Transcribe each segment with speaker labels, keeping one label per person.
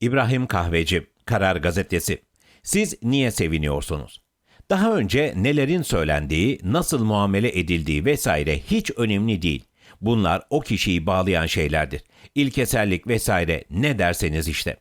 Speaker 1: İbrahim Kahveci, Karar Gazetesi. Siz niye seviniyorsunuz? Daha önce nelerin söylendiği, nasıl muamele edildiği vesaire hiç önemli değil. Bunlar o kişiyi bağlayan şeylerdir. İlkesellik vesaire ne derseniz işte.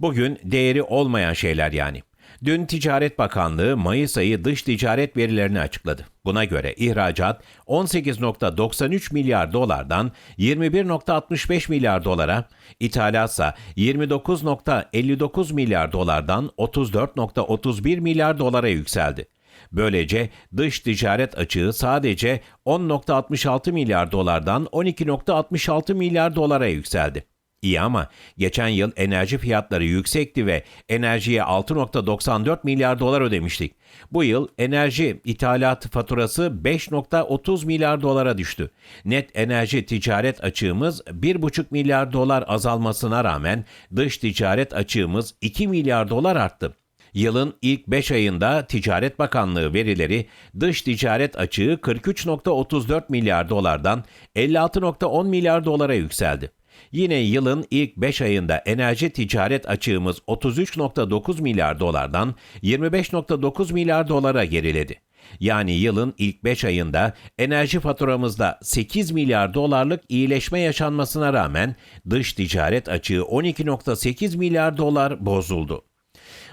Speaker 1: Bugün değeri olmayan şeyler yani. Dün Ticaret Bakanlığı Mayıs ayı dış ticaret verilerini açıkladı. Buna göre ihracat 18.93 milyar dolardan 21.65 milyar dolara, ithalatsa 29.59 milyar dolardan 34.31 milyar dolara yükseldi. Böylece dış ticaret açığı sadece 10.66 milyar dolardan 12.66 milyar dolara yükseldi. İyi ama geçen yıl enerji fiyatları yüksekti ve enerjiye 6.94 milyar dolar ödemiştik. Bu yıl enerji ithalat faturası 5.30 milyar dolara düştü. Net enerji ticaret açığımız 1.5 milyar dolar azalmasına rağmen dış ticaret açığımız 2 milyar dolar arttı. Yılın ilk 5 ayında Ticaret Bakanlığı verileri dış ticaret açığı 43.34 milyar dolardan 56.10 milyar dolara yükseldi. Yine yılın ilk 5 ayında enerji ticaret açığımız 33.9 milyar dolardan 25.9 milyar dolara geriledi. Yani yılın ilk 5 ayında enerji faturamızda 8 milyar dolarlık iyileşme yaşanmasına rağmen dış ticaret açığı 12.8 milyar dolar bozuldu.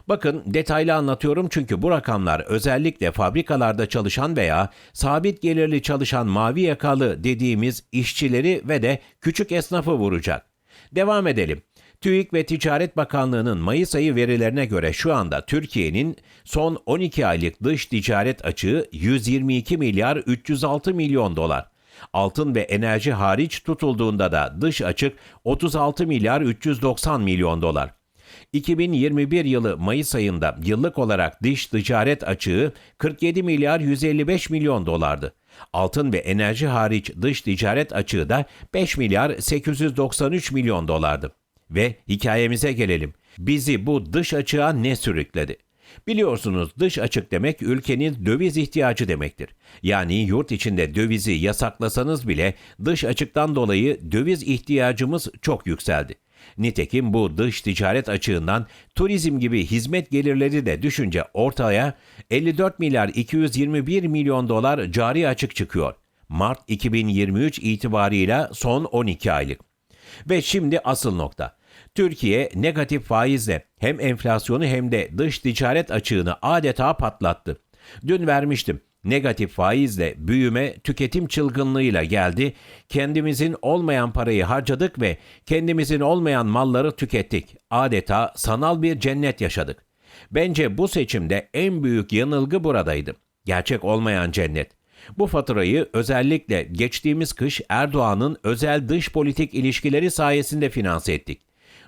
Speaker 1: Bakın detaylı anlatıyorum çünkü bu rakamlar özellikle fabrikalarda çalışan veya sabit gelirli çalışan mavi yakalı dediğimiz işçileri ve de küçük esnafı vuracak. Devam edelim. TÜİK ve Ticaret Bakanlığı'nın Mayıs ayı verilerine göre şu anda Türkiye'nin son 12 aylık dış ticaret açığı 122 milyar 306 milyon dolar. Altın ve enerji hariç tutulduğunda da dış açık 36 milyar 390 milyon dolar. 2021 yılı Mayıs ayında yıllık olarak dış ticaret açığı 47 milyar 155 milyon dolardı. Altın ve enerji hariç dış ticaret açığı da 5 milyar 893 milyon dolardı. Ve hikayemize gelelim. Bizi bu dış açığa ne sürükledi? Biliyorsunuz dış açık demek ülkenin döviz ihtiyacı demektir. Yani yurt içinde dövizi yasaklasanız bile dış açıktan dolayı döviz ihtiyacımız çok yükseldi. Nitekim bu dış ticaret açığından turizm gibi hizmet gelirleri de düşünce ortaya 54 milyar 221 milyon dolar cari açık çıkıyor. Mart 2023 itibarıyla son 12 aylık. Ve şimdi asıl nokta. Türkiye negatif faizle hem enflasyonu hem de dış ticaret açığını adeta patlattı. Dün vermiştim. Negatif faizle büyüme tüketim çılgınlığıyla geldi. Kendimizin olmayan parayı harcadık ve kendimizin olmayan malları tükettik. Adeta sanal bir cennet yaşadık. Bence bu seçimde en büyük yanılgı buradaydı. Gerçek olmayan cennet. Bu faturayı özellikle geçtiğimiz kış Erdoğan'ın özel dış politik ilişkileri sayesinde finanse ettik.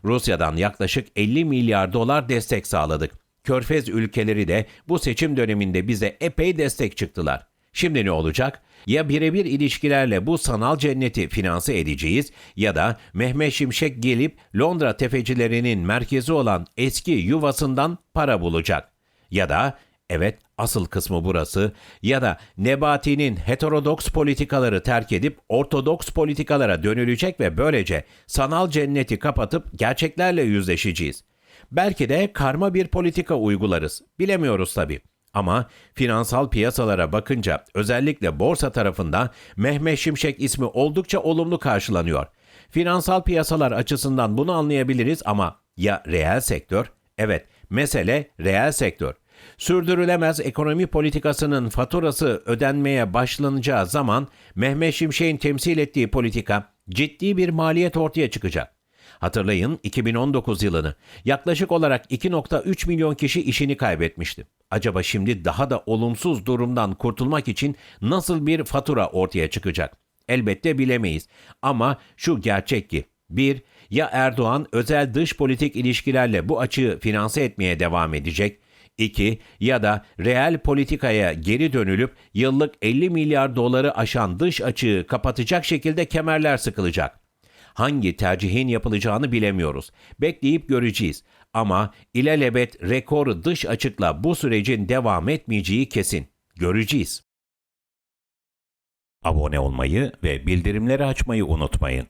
Speaker 1: Rusya'dan yaklaşık 50 milyar dolar destek sağladık. Körfez ülkeleri de bu seçim döneminde bize epey destek çıktılar. Şimdi ne olacak? Ya birebir ilişkilerle bu sanal cenneti finanse edeceğiz ya da Mehmet Şimşek gelip Londra tefecilerinin merkezi olan eski yuvasından para bulacak. Ya da evet asıl kısmı burası ya da Nebati'nin heterodoks politikaları terk edip ortodoks politikalara dönülecek ve böylece sanal cenneti kapatıp gerçeklerle yüzleşeceğiz. Belki de karma bir politika uygularız. Bilemiyoruz tabii. Ama finansal piyasalara bakınca özellikle borsa tarafında Mehmet Şimşek ismi oldukça olumlu karşılanıyor. Finansal piyasalar açısından bunu anlayabiliriz ama ya reel sektör? Evet, mesele reel sektör. Sürdürülemez ekonomi politikasının faturası ödenmeye başlanacağı zaman Mehmet Şimşek'in temsil ettiği politika ciddi bir maliyet ortaya çıkacak. Hatırlayın 2019 yılını. Yaklaşık olarak 2.3 milyon kişi işini kaybetmişti. Acaba şimdi daha da olumsuz durumdan kurtulmak için nasıl bir fatura ortaya çıkacak? Elbette bilemeyiz. Ama şu gerçek ki 1. Ya Erdoğan özel dış politik ilişkilerle bu açığı finanse etmeye devam edecek. 2. Ya da reel politikaya geri dönülüp yıllık 50 milyar doları aşan dış açığı kapatacak şekilde kemerler sıkılacak. Hangi tercihin yapılacağını bilemiyoruz. Bekleyip göreceğiz. Ama ilelebet rekor dış açıkla bu sürecin devam etmeyeceği kesin. Göreceğiz. Abone olmayı ve bildirimleri açmayı unutmayın.